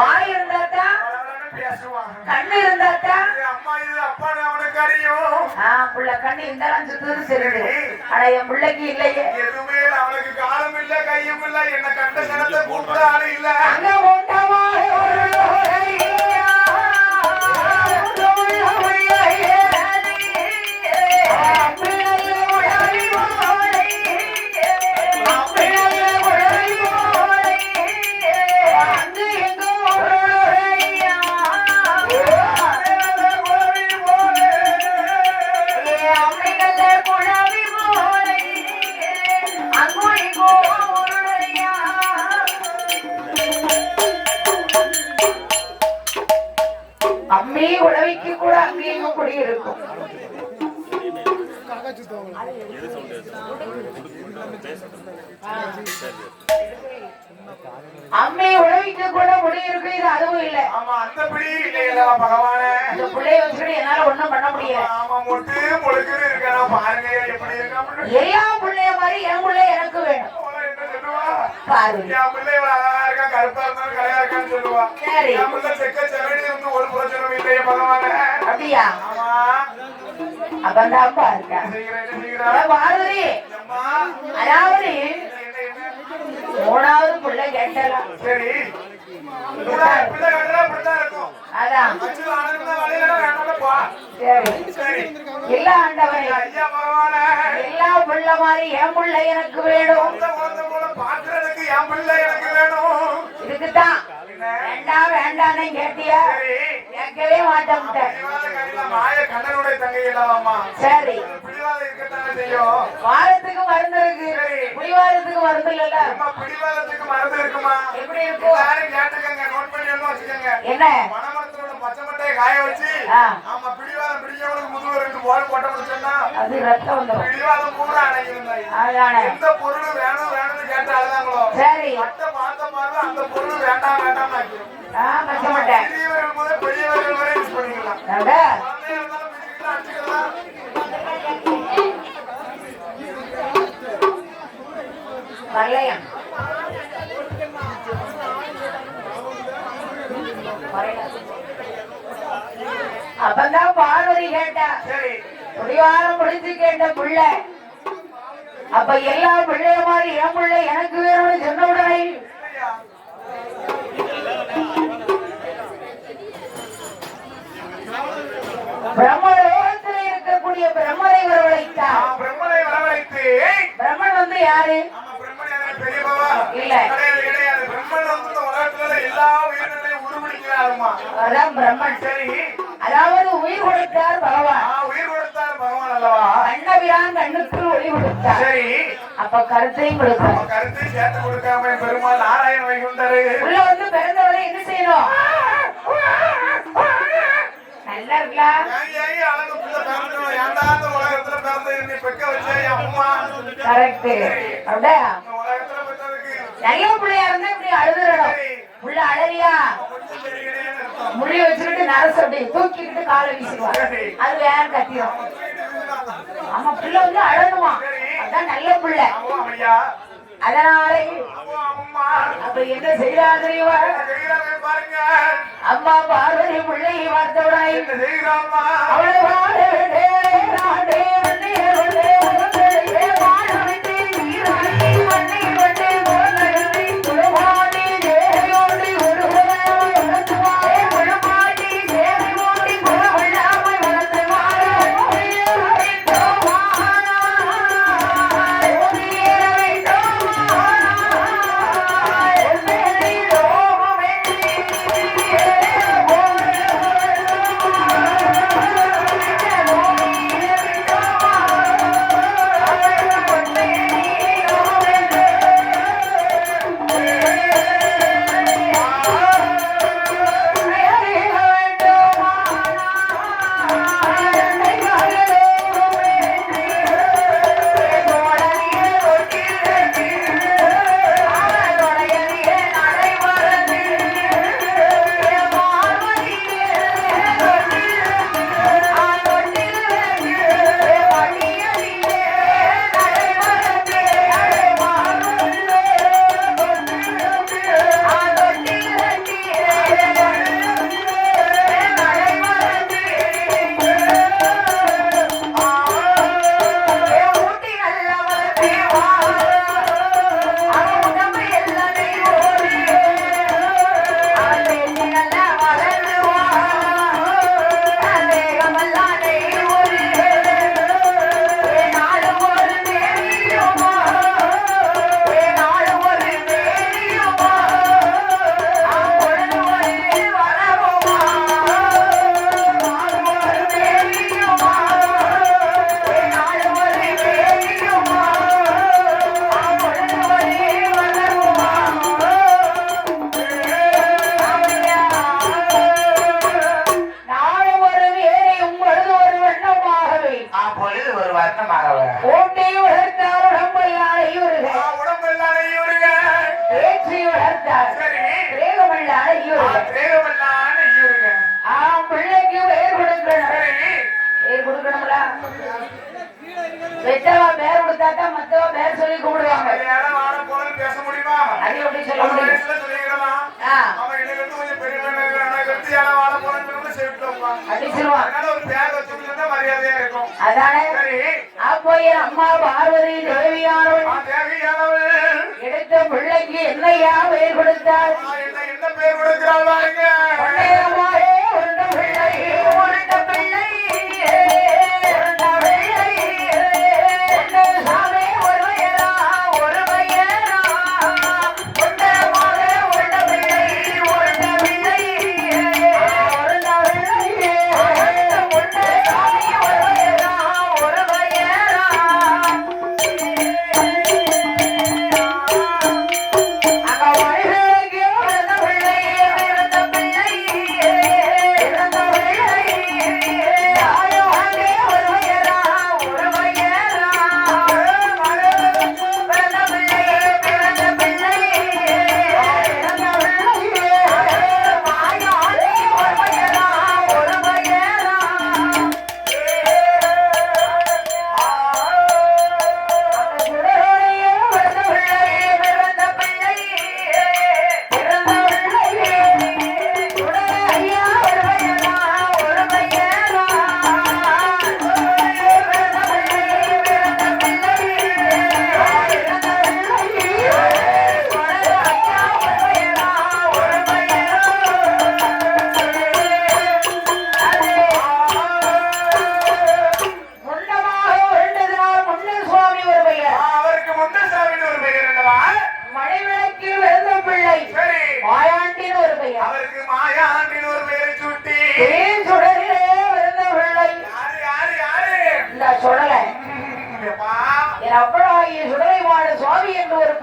வாய் இருந்தாத்தான் பேசுவாங்க கண்ணு இருந்தாத்தான் இது அம்மா இது அப்பான்னு அவனுக்கு அறியும் புள்ள கண்ணு இந்த சுத்துது சரிடு ஆனா என் பிள்ளைக்கு இல்லையே. எதுவுமே அவனுக்கு காலம் இல்ல கையும் இல்ல என்ன கண்ட கணத்தை கூப்பிட ஆளு இல்ல. அங்க போட்டமா கூட முடி இருக்கு இது அதுவும் இல்ல. ஆமா அந்த பிடி இல்லையா பகவானே. இந்த பிள்ளைய வச்சுக்கிட்டு என்னால ஒண்ணும் பண்ண முடியல. ஆமா மொட்டு முழுக்குன்னு இருக்கா பாருங்க எப்படி இருக்கா எல்லா பிள்ளைய மாதிரி என் பிள்ளை எனக்கு வேணும். என்ன சொல்லுவா? பாரு என் பிள்ளை இவ்வளவு அழகா இருக்கா கருப்பா இருந்தாலும் கலையா இருக்கான்னு சொல்லுவா. சரி. என் பிள்ளை செக்க செவடி வந்து ஒரு பிரச்சனை இல்லையே பகவானே. அப்படியா? ஆமா. செய்கிறா என்ன செய்கிறா? பாரதி அதாவது? மூணாவது பிள்ளை கேட்டலாம். சரி. பிள்ளை ஆண்டவரே. எல்லா பிள்ளை மாதிரி என் பிள்ளை எனக்கு வேணும். பாக்குறதுக்கு என் பிள்ளை எனக்கு வேணும் இதுக்குதான் வேண்டாம் கேட்டியா? கேட்கவே மாட்டேன் சரி. வாரத்துக்கு மருந்து இருக்கு. குடிவாரத்துக்கு மருந்து இல்லல்ல. அம்மா பிடிவாதத்துக்கு மருந்து இருக்குமா? எப்படி இருக்கும் எல்லாரும் கேட்டுக்கங்க நோட் பண்ணி வச்சுக்கோங்க. என்ன? மணமரத்தோட பச்சை மட்டையை காய வச்சு. ஆமா பிடிவாதம் பிடிக்கவனுக்கு முதுகு ரெண்டு போல் போட்ட முடிச்சோம்னா அது ரத்தம் வந்துடும் பூரா அடங்கியிருந்தாய் அதானே எந்த பொருள் வேணும் வேணும்னு கேட்டு அழுதாங்களோ சரி. மட்ட பார்த்த பார்வை அந்த பொருள் வேண்டாம் வேண்டாம் ஆக்கிடும் பச்சை மாட்டேன் சிறியவர்கள் முதல் பெரியவர்கள் வரை யூஸ் பண்ணிக்கலாம். வரலையாம் அப்பதான் பார்வதி கேட்டா சரி. குடிவாரம் முடிச்சு கேட்ட புள்ள அப்ப எல்லா பிள்ளைய மாதிரி என் பிள்ளை எனக்கு வேணும்னு சொன்ன உடனே? பிரம்மலோகத்தில் இருக்கக்கூடிய பிரம்மனை வரவழைத்தார். நான் பிரம்மனை வரவழைத்து பிரம்மன் வந்து யாரு? இல்ல. கிடையாது. பிரம்மன் வந்து உலகத்துல எல்லா உயிரினங்களையும் உருவடிக்கிறாருமா அதான் பிரம்மன். சரி. அதாவது உயிர் கொடுத்தார் பகவான். உயிர் கொடுத்தார் பகவான் அல்லவா? கண்ணபிரான் கண்ணுக்கு ஒளி கொடுத்தார். சரி. அப்ப கருத்தையும் கொடுத்தார் நம்ம கருத்தை சேர்த்து கொடுக்காம பெருமாள் நாராயண வைகுண்டரு. உள்ள வந்து பிறந்தவரை என்ன செய்யணும்? நல்லா அழகு ஏன்டா உலகத்துல பிறந்த பெக்க வச்ச அம்மா. கரெக்ட் அப்படியா? பெற்றதுக்கு நல்ல பிள்ளையா இருந்தா இப்படி அழுதுறணும். சரி. புள்ள அழறியா. முடி வச்சுக்கிட்டு நரசு அப்படி தூக்கிக்கிட்டு காலை வீசிடுவாங்க அது வேற கத்திரும். ஆமா பிள்ளை வந்து அழணுமா? அதான் நல்ல பிள்ளை. அதனால அப்ப என்ன செய்யறா தெரியுமா? அம்மா பார்வதி பிள்ளையை செய்கிறாம்மா அவளை வாழ விட்டே, அம்மா பார்வதி தேவியானவள். எடுத்த பிள்ளைக்கு என்னையா பெயர் கொடுத்தாள் என்ன பெயர் கொடுக்கிறாள்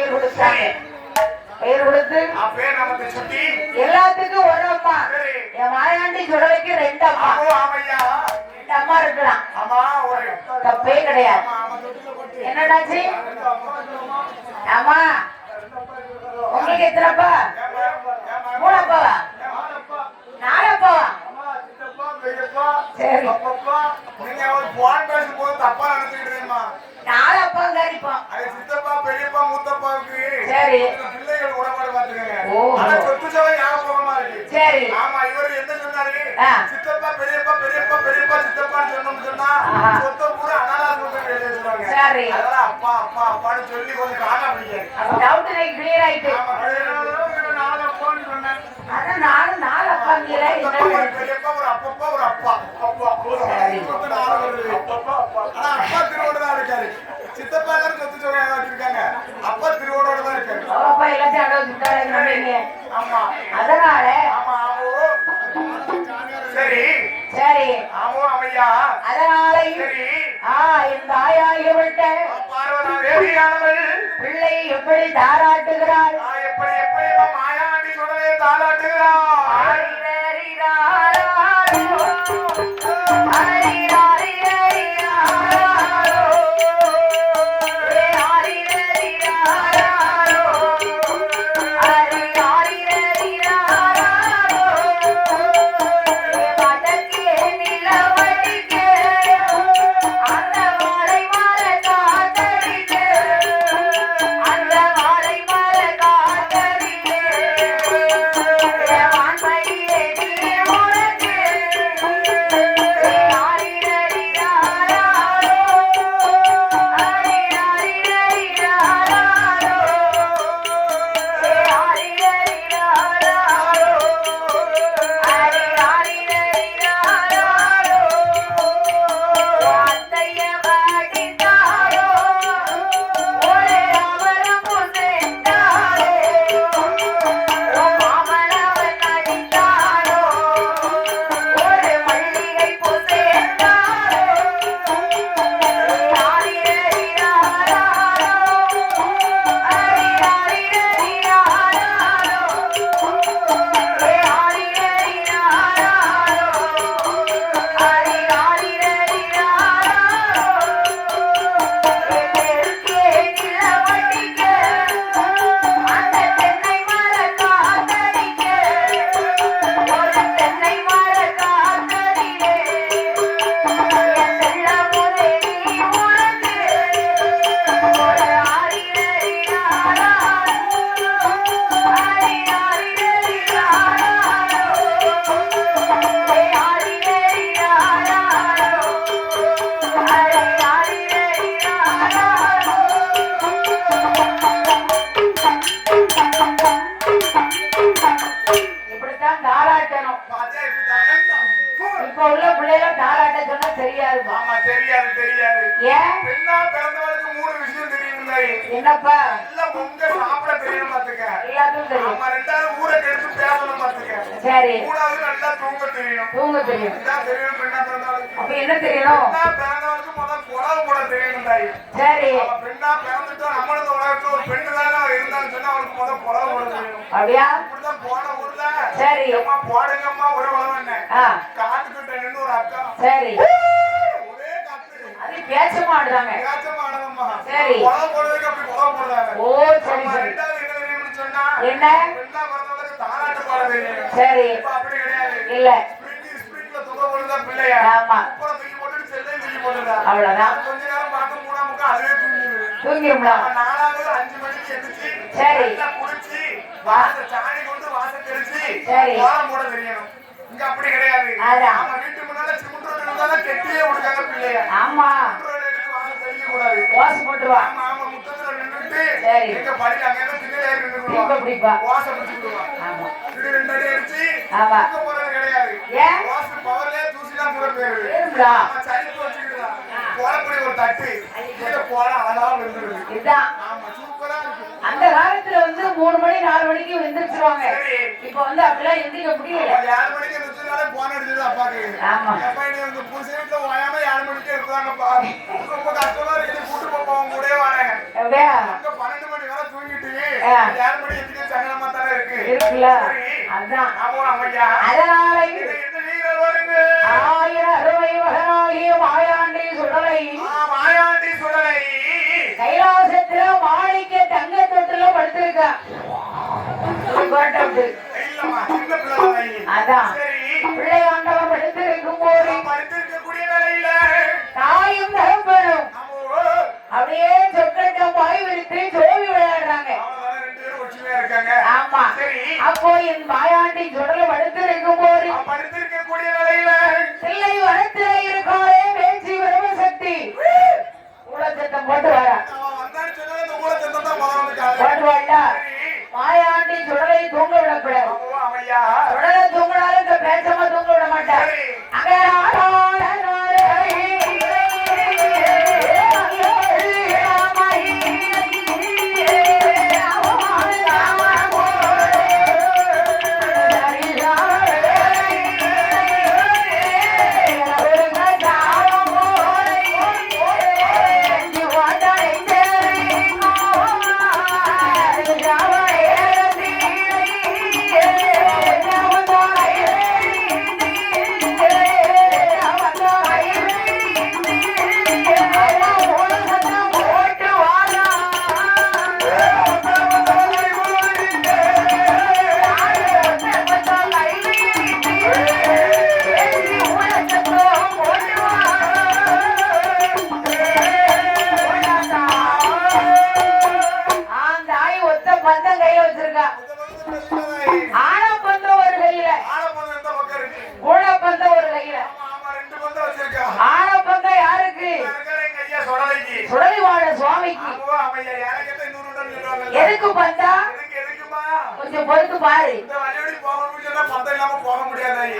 பெயர் எல்லாத்துக்கும் ஒரு அம்மா. என் வாயாண்டி சுடலைக்கு ரெண்டு அம்மா. ரெண்டு அம்மா இருக்கிறான் தப்பே கிடையாது. என்னடாச்சு? ஆமா உங்களுக்கு எத்தனைப்பா? மூணப்பாவா? நாலப்பாவா? சரி. நீங்க தப்பா நடந்துக்கிட்டு நாலப்பாங்க சரி சரி. ஆமா இவரு அப்பா அப்பா அப்பான்னு சொல்லி கொஞ்சம் காணா பிடிக்காது. டவுட் பிள்ளைகள் சொன்னா தெரியாதுப்பா. ஆமா தெரியாது தெரியாது. ஏன் பெண்ணா பிறந்தவளுக்கு மூணு விஷயம் தெரியுமில்லை என்னப்பா? எல்லாம் பொங்க சாப்பிட தெரியணும் பாத்துக்க. எல்லாத்துக்கும் தெரியும். ஆமா ரெண்டாவது ஊரை கெடுத்து பேசணும் பாத்துக்க. சரி. மூணாவது நல்லா தூங்க தெரியும். தூங்க தெரியும். இதான் தெரியும் பெண்ணா பிறந்தவளுக்கு. அப்ப என்ன தெரியணும்? பெண்ணா பிறந்தவளுக்கு முதல் குடவு போட தெரியணும் தாய் சரி. பெண்ணா பிறந்துட்டா நம்மளது உலகத்துல ஒரு பெண்ணு தானே இருந்தான்னு சொன்னா அவளுக்கு முதல் குடவு போட தெரியணும் அப்படியா? இப்படிதான் போன ஊர்ல. சரி. அம்மா போடுங்கம்மா ஒரு உழவு என்ன? ஒரு அக்கா சரி. ஒரே அது ஏச்சமானதம்மா சரி. குடவு போடுறதுக்கு அப்படி குடவு போடுறாங்க. ஓ சரி ஆமா, சரி. ரெண்டாவது என்ன சொன்னா தாலாட்டு பாட சரி. இப்ப அப்படி கிடையாது. இல்ல. ஸ்ப்ரிங் ஸ்ப்ரிங்ல துணை போடுறதா பிள்ளையா? ஆமா. அப்புறம் தூக்கி போட்டுட்டு செல்லையும் தூக்கி போட்டுதா அவ்வளவுதான். கொஞ்ச நேரம் பார்த்து மூணாம் முக்கா அதுவே தூங்கிடுது. தூங்கிடும்ல. அவன் நாலாவது அஞ்சு மணிக்கு எந்திரிச்சு சரி. நல்லா குளிச்சு வாச சாணி கொண்டு வாச தெளிச்சு சரி. கோலம் போட தெரியணும். இங்க அப்படி கிடையாது. அதான். நம்ம வீட்டு முன்னால சிமெண்ட் ரோடு இருந்தாலும் கெட்டியே விடுக்காங்க பிள்ளைய. ஆமா. சிமெண்ட் ரோடு எடுத்து வாச தெளிக்க கூடாது ஓசை போட்டுருவா. ஆமா ஆமா முத்தத்துல நின்னுட்டு சரி. எங்க படி அங்க இருந்து திண்ணையில ஏறி தீப நின்னுடுவான் பிடிப்பா. வாச பிடிச்சிடுவா ஆமா. இது ரெண்டு அடி அடிச்சு ஆமா. தூக்க போறது கிடையாது. ஏன்? வாச பவர்லயே தூசிலாம் கூட போயிருது ஏறும்டா ஆமா சரிப்பு வச்சுக்கிடலாம் கோலப்படி ஒரு தட்டு. கீழே போல அழகா விழுந்துருது இதுதான். ஆமா சூப்பரா இருக்கு. அந்த காலத்துல வந்து மூணு மணி நாலு மணிக்கு எந்திரிச்சிருவாங்க சரி. இப்ப வந்து அப்படிலாம் எந்திரிக்க முடியல. ஏழு மணிக்கு எந்திரிச்சதுனால போன் அடிச்சது அப்பாக்கு. ஆமா. நீ உங்க புருஷன் வீட்டுல ஓயாம ஏழு மணிக்கு இருக்கிறாங்கப்பா ரொம்ப கஷ்டமா இருக்கு. நீ கூட்டு போப்பா உங்க கூடயே வரேன். அப்படியா? அங்க பன்னெண்டு மணி வரை தூங்கிட்டு. ஏழு மணி எந்திரிக்க சங்கடமா தானே இருக்கு. இருக்குல்ல. சரி. அதான். ஆமா ஐயா. அதனால என்ன வீரர் வருங்க. ஆயிரம் மாயாண்டி சுடலை. மாயாண்டி சுடலை. கைலாசத்துல மாணிக்க தங்க தொட்டுல படுத்திருக்கா. பிள்ளை படுத்திருக்கும் போது தாயும் தகப்பனும் நம்ம அப்படியே சொக்கட்ட பாய் விரித்து விளையாடுறாங்க. ஆமா. அப்போ என் மாயாண்டி சுடல படுத்திருக்கும் போது படித்திருக்கக்கூடிய நிலையில பிள்ளை வனத்துல இருக்காரே பேச்சு போட்டு வர. போட்டு மாயாண்டி சுடலை தூங்க விடக்கூடாது. சுடலை தூங்கினாலும் இந்த பேச்சமா தூங்க விட மாட்டார். சரி. அங்க ஆனா பந்தம் ஒரு கையில ஊழ பந்தம் ஒரு கையில ஆன பந்தம் யாருக்கு? சுடலி வாழ சுவாமிக்கு. எதுக்கு பந்தா கொஞ்சம் பொறுத்து பாரு.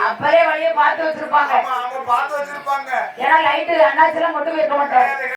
அப்பலே வழிய பார்த்து வச்சிருப்பாங்க. ஏன்னா லைட்டு அண்ணாச்சிலாம் கொண்டு போயிருக்க மாட்டாங்க